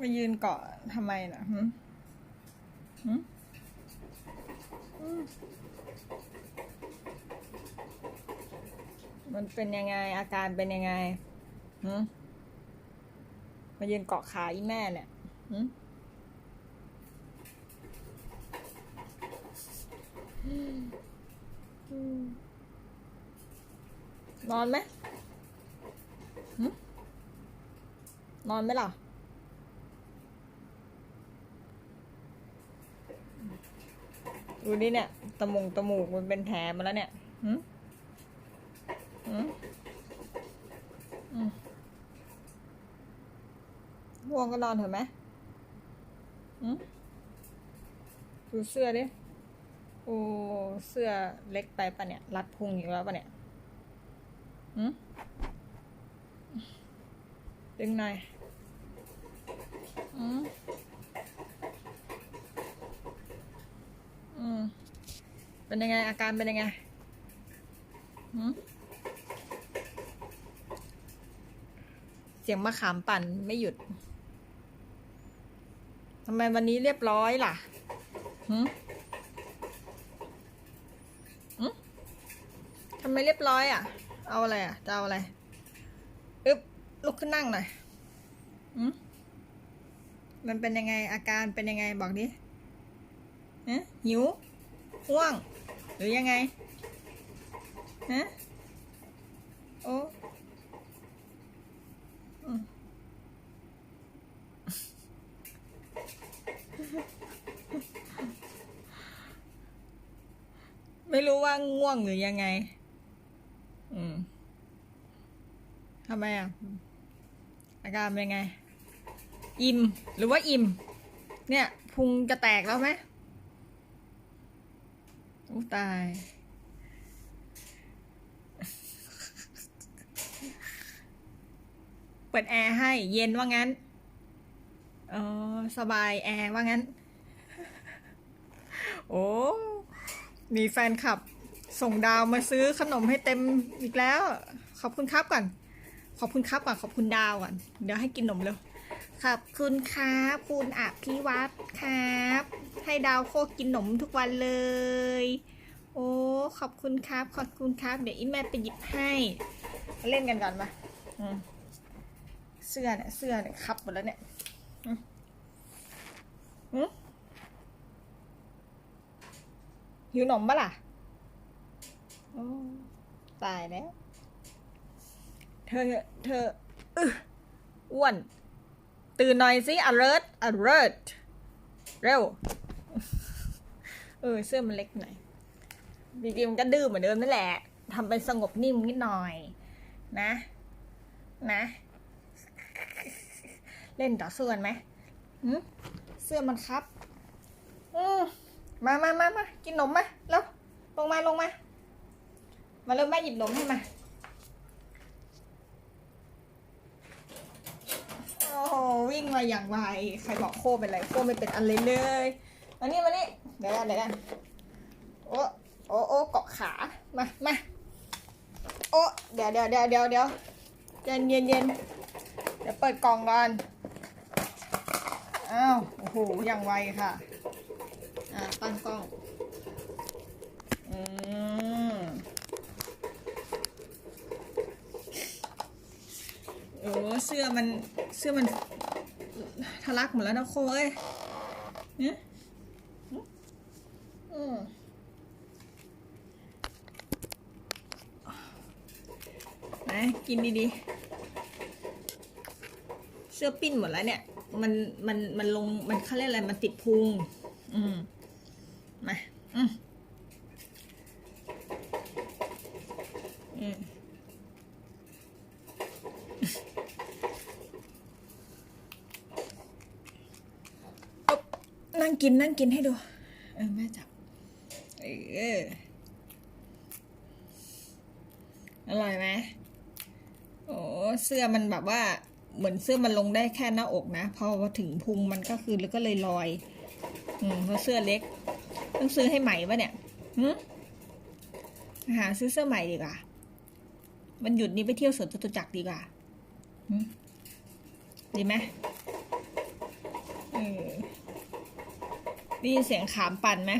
มายืนเกาะทำไมนะหึหึอืมมันเป็นยังไง อาการเป็นยังไงหึมายืนเกาะขาอีแม่เนี่ยหืมนอนไหมนอนไหมล่ะ ดูดิเนี่ยตะมุงตะมูกมันเป็นแผลมาแล้วเนี่ยหืมหืมอืมง่วงก็นอนเถอะไหมหืมดูเสื้อดิ โอ้ เสื้อเล็กไปปะเนี่ย รัดพุงอยู่แล้วปะเนี่ยหืมดึงหน่อยอืม อืม เป็นยังไง อาการเป็นยังไงเสียงมะขามปั่นไม่หยุดทำไมวันนี้เรียบร้อยล่ะหืมทำไมเรียบร้อยอะ เอาอะไรอะ จะเอาอะไร อึ๊บ ลุกขึ้นนั่งหน่อยหืมมันเป็นยังไง อาการเป็นยังไง บอกดิฮะหิว ห่วง หรือยังไงฮะโอ้ไม่รู้ว่าง่วงหรือยังไง อืมทำไมอะ อาการเป็นไง อิ่ม หรือว่าอิ่ม เนี่ย พุงจะแตกแล้วไหม อู้ตาย เปิดแอร์ให้ เย็นว่างั้น อ๋อ สบายแอร์ว่างั้น โอ้ มีแฟนคลับ ส่งดาวมาซื้อขนมให้เต็มอีกแล้ว ขอบคุณครับก่อน ขอบคุณครับก่อน ขอบคุณดาวก่อน เดี๋ยวให้กินขนมเร็ว ขอบคุณครับคุณอภิวัตครับ ให้ดาวโคกินหนมทุกวันเลย โอ้ขอบคุณครับ ขอบคุณครับ เดี๋ยวอีแม่ไปหยิบให้เล่นกันก่อนมาเสื้อเนี่ยเสื้อเนี่ยคับหมดแล้วเนี่ยอืมอืมหิวหนมปะล่ะตายแล้ว เธอ เธออ้วน ตื่นหน่อยสิ alert alert เร็ว เออ เสื้อมันเล็กหน่อยจริงๆมันก็ดื้อเหมือนเดิมนั่นแหละทำเป็นสงบนิ่มนิดหน่อย นะ นะ เล่นต่อสู้กันไหมเสื้อมันครับอืมามามามากินนมมาแล้วลงมาลงมา มาเร็วแม่หยิบนมให้มา โอ้โห วิ่งมาอย่างไว ใครบอกโคเป็นไรโคไม่เป็นอะไรเลยมานี่มานี่เดี๋ยวกันเดี๋ยวกันโอ้โอ้โอ้เกาะขามามาโอ้เดี๋ยวเดี๋ยวเดี๋ยวเดี๋ยวเดี๋ยวเย็นเย็นเย็นเดี๋ยวเปิดกล่องก่อนอ้าวโอ้โหอย่างไวค่ะอ่าตั้งกล้องอืมโอ้เสื้อมันเสื้อมัน ลักหมดแล้วนะโคเอ้ยเนี่ยอืมไหนกินดีๆ เสื้อปิ้นหมดแล้วเนี่ย มันมันมันลงมันเขาเรียกอะไรมันติดพุง อืมมาอืมอืมอ๊บนั่ง กินนั่งกินให้ดู เออแม่จับ เออ อร่อยไหมโอ้เสื้อมันแบบว่า เหมือนเสื้อมันลงได้แค่หน้าอกนะ พอถึงพุงมันก็คือแล้วก็เลยลอย อืมเพราะเสื้อเล็ก ต้องซื้อให้ใหม่ปะเนี่ยหืมหาซื้อเสื้อใหม่ดีกว่า มันหยุดนี้ไปเที่ยวสวนจตุจักรดีกว่าดีไหมออ ได้ยินเสียงขามปั่นไหม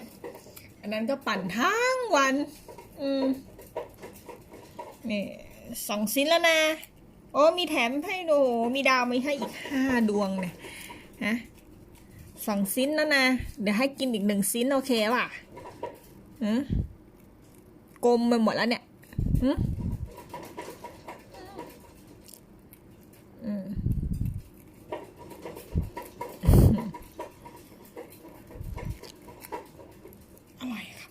อันนั้นก็ปั่นทั้งวัน อืม นี่สองชิ้นแล้วนะ โอ้ มีแถมให้ดู มีดาวมาให้อีกห้าดวงเนี่ยฮะสองชิ้นแล้วนะ เดี๋ยวให้กินอีกหนึ่งชิ้นโอเคป่ะอืมกลมไปหมดแล้วเนี่ยอืมอืม อร่อยครับ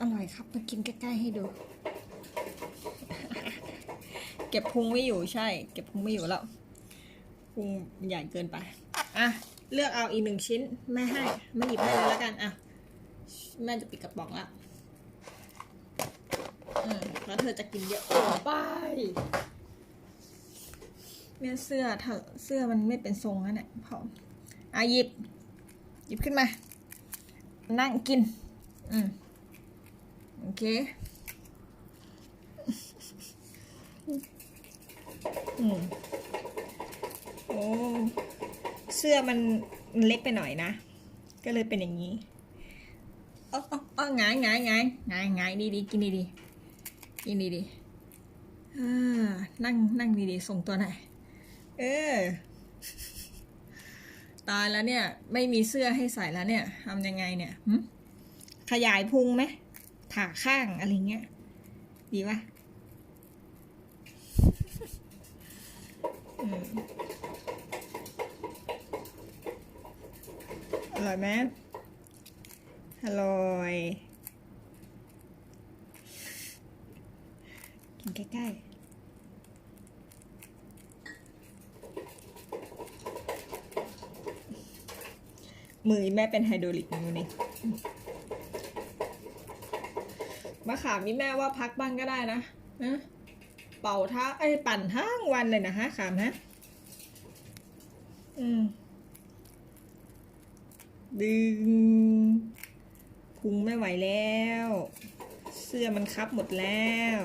อร่อยครับ มากินใกล้ๆให้ดู เก็บพุงไม่อยู่ใช่ เก็บพุงไม่อยู่แล้ว พุงใหญ่เกินไป อะ เลือกเอาอีกหนึ่งชิ้น แม่ให้ไม่หยิบให้เลยแล้วกัน อะ แม่จะปิดกระป๋องละอืมแล้วเธอจะกินเยอะไปเนี่ยเสื้อเธอเสื้อมันไม่เป็นทรงแล้วเนี่ยพออะหยิบ หยิบขึ้นมา นั่งกิน อืม โอเคอืมโอ้เสื้อมันมันเล็กไปหน่อยนะ ก็เลยเป็นอย่างนี้เอ๋ออ๋อหงายหงายหงายหงายหงายดีดีๆกินดีดีๆกินดีดีๆอ่านั่งนั่งดีดีๆส่งตัวหน่อยเออตายแล้วเนี่ย ไม่มีเสื้อให้ใส่แล้วเนี่ยทำยังไงเนี่ยขยายพุงไหม ผ่าข้างอะไรเงี้ย ดีปะอร่อยไหมอร่อย กินใกล้ๆมือแม่เป็นไฮโดรลิกมือนี่ มะขามนี่แม่ว่าพักบ้างก็ได้นะนะเป่าท้าไอ้ปั่นทั้งวันเลยนะฮะขามฮะอืมดึงพุงไม่ไหวแล้ว เสื้อมันคับหมดแล้ว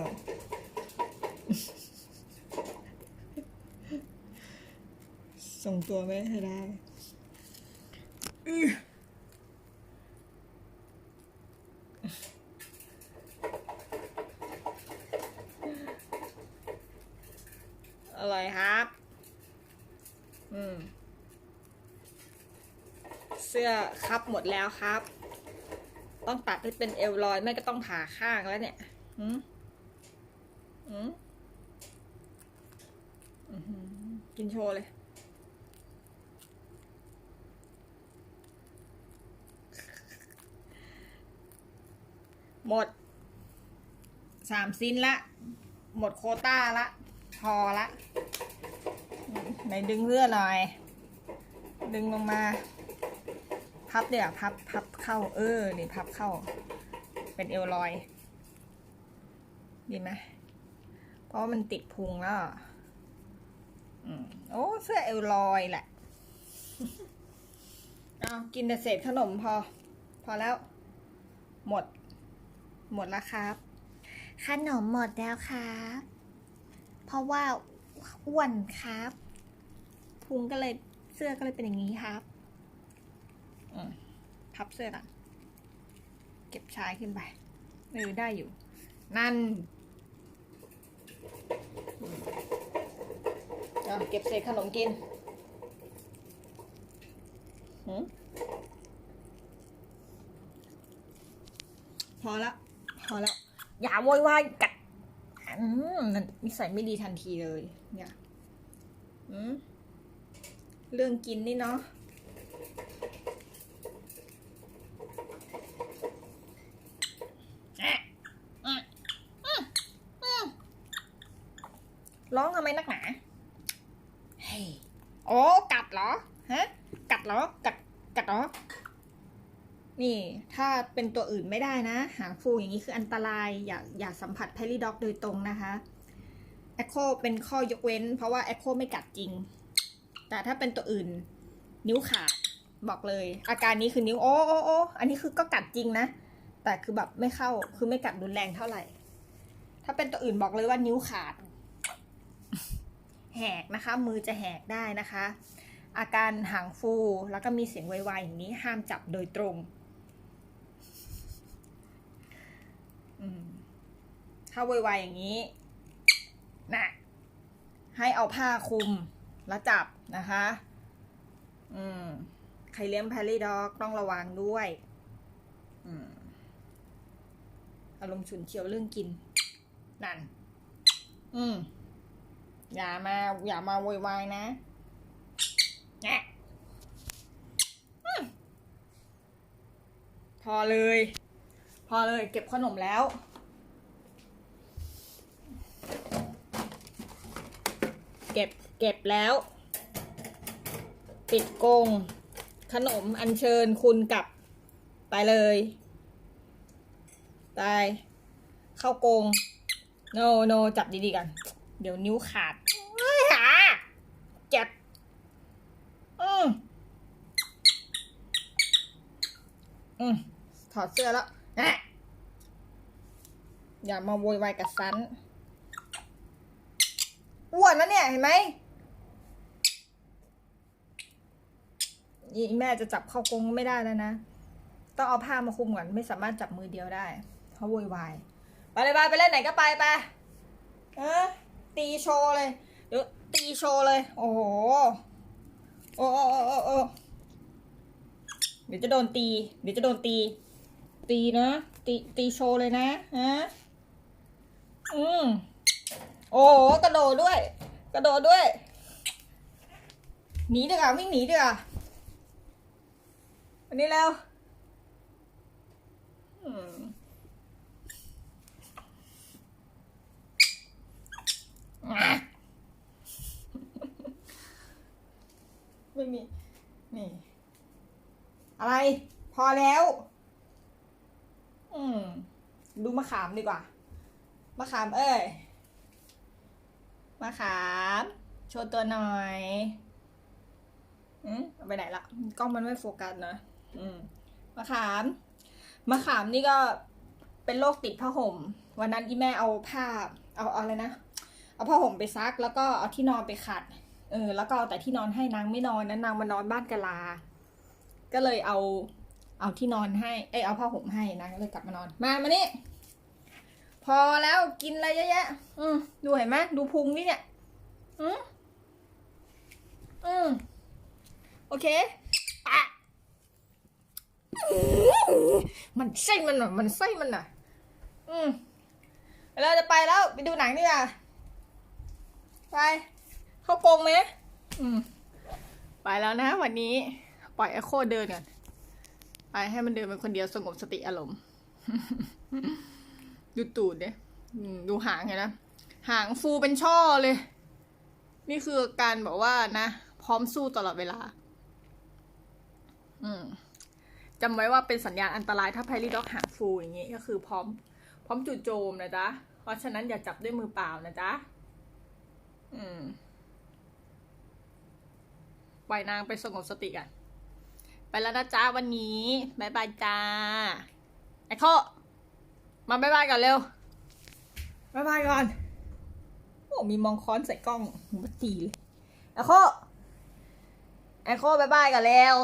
ส่งตัวไม่ให้ได้อื้ออร่อยครับ อืม เสื้อคับหมดแล้วครับ ต้องตัดให้เป็นเอวลอยไม่ก็ต้องผ่าข้างแล้วเนี่ยอืมอืมอื้อหือกินโชว์เลย หมด สามซินละ หมดโคต้าละ พอละไหนดึงเสื้อหน่อย ดึงลงมา พับเดี๋ยวพับพับเข้า เออ นี่พับเข้า เป็นเอวลอย ดีไหมเพราะมันติดพุงแล้วอืมโอ้เสื้อเอวลอยแหละเอากินแต่เศษขนมพอ พอแล้ว หมด หมดแล้วครับ ขนมหมดแล้วครับเพราะว่าอ้วนครับ พุงก็เลยเสื้อก็เลยเป็นอย่างนี้ครับ พับเสื้อก่อนเก็บชายขึ้นไปเออได้อยู่ นั่นเอาเก็บเศษขนมกินหืมพอละพอละอย่าโวยวายกัดอืมนั่นนิสัยไม่ดีทันทีเลย เนี่ย อืม เรื่องกินนี่เนาะ ร้องทำไมนักหนา เฮ้ยโอ้กัดเหรอ ฮะ กัดเหรอ กัด กัดเหรอ นี่ ถ้า เป็นตัวอื่นไม่ได้นะ หางฟูอย่างนี้คืออันตรายอย่าอย่าสัมผัสไพลีด็อกโดยตรงนะคะแอคโคเป็นข้อยกเว้น เพราะว่าแอคโคไม่กัดจริง แต่ถ้าเป็นตัวอื่น นิ้วขาดบอกเลย อาการนี้คือนิ้วโอ้โอ้โอ้อันนี้คือก็กัดจริงนะ แต่คือแบบไม่เข้าคือไม่กัดรุนแรงเท่าไหร่ ถ้าเป็นตัวอื่นบอกเลยว่านิ้วขาด แหกนะคะ มือจะแหกได้นะคะ อาการหางฟูแล้วก็มีเสียงไวๆอย่างนี้ห้ามจับโดยตรง อืม ถ้าไวๆอย่างนี้นะให้เอาผ้าคลุมแล้วจับนะคะ อืม ใครเลี้ยงแพรี่ด็อกต้องระวังด้วย อืม อารมณ์ฉุนเฉียวเรื่องกิน นั่น อืม อย่ามา อย่ามาโวยวายนะแนะพอเลย อเลยเก็บขนมแล้ว เก็บเก็บแล้ว ปิดกงขนมอัญเชิญคุณกลับไปเลยไปเข้ากงโนโนจับดีๆกัน เดี๋ยวนิ้วขาดเฮ้ยหาเจ็บอืมอืมถอดเสื้อแล้ว นะอย่ามาโวยวายกับซันอ้วนนะเนี่ย เห็นไหมอีแม่จะจับเข้ากรงไม่ได้แล้วนะ ต้องเอาผ้ามาคลุมก่อน ไม่สามารถจับมือเดียวได้เพราโวยวาย ไปเลยไปไปเล่นไหนก็ไปไปเออตีโชว์เลย เดี๋ยวตีโชว์เลย โอ้โห โอ้โอ้โอ้โอ้เดี๋ยวจะโดนตี เดี๋ยวจะโดนตี ตีนะตีตีโชว์เลยนะฮะอืมโอ้กระโดดด้วย กระโดดด้วยหนีดีกว่าวิ่งหนีดีกว่าอันนี้แล้วอืมไม่มี นี่ อะไร พอแล้ว อืม ดูมะขามดีกว่า มะขามเอ้ย มะขาม โชว์ตัวหน่อยอืมไปไหนละกล้องมันไม่โฟกัสนะอืมมะขาม มะขามนี่ก็เป็นโรคติดผ้าห่ม วันนั้นที่แม่เอาผ้า เอาเอาอะไรนะ เอาผ้าห่มไปซัก แล้วก็เอาที่นอนไปขัด เออ แล้วก็เอาแต่ที่นอนให้นางไม่นอนนะนางมานอนบ้านกะลา ก็เลยเอา เอาที่นอนให้ เอ้ยเอาผ้าห่มให้นางก็เลยกลับมานอน มามานี่ พอแล้วกินอะไรเยอะแยะ อืมดูเห็นไหมดูพุงนี่เนี่ย อืมอืมโอเคอะมันไส้มันหน่อยมันไส้มันหน่อยอืมเราจะไปแล้วไปดูหนังดีกว่าไป เข้ากรงไหมอืม ไปแล้วนะวันนี้ ปล่อยไอโคเดินก่อน ไปให้มันเดินเป็นคนเดียวสงบสติอารมณ์ ดูตูดเนี่ยดูหางเห็นนะ หางฟูเป็นช่อเลย นี่คือการบอกว่านะ พร้อมสู้ตลอดเวลา อืมจำไว้ว่าเป็นสัญญาณอันตรายถ้าไพรีด็อกหางฟูอย่างนี้ก็คือพร้อม พร้อมจู่โจมนะจ๊ะ เพราะฉะนั้นอย่าจับด้วยมือเปล่านะจ๊ะ อืมปล่อยนางไปสงบสติกัน ไปแล้วนะจ๊ะวันนี้บายบายจ้าไอโคมาบายบายก่อนเร็วบายบายก่อน โอ้มีมองค้อนใส่กล้องหัวจีเลยไอโคไอโคบายบายก่อนเร็ว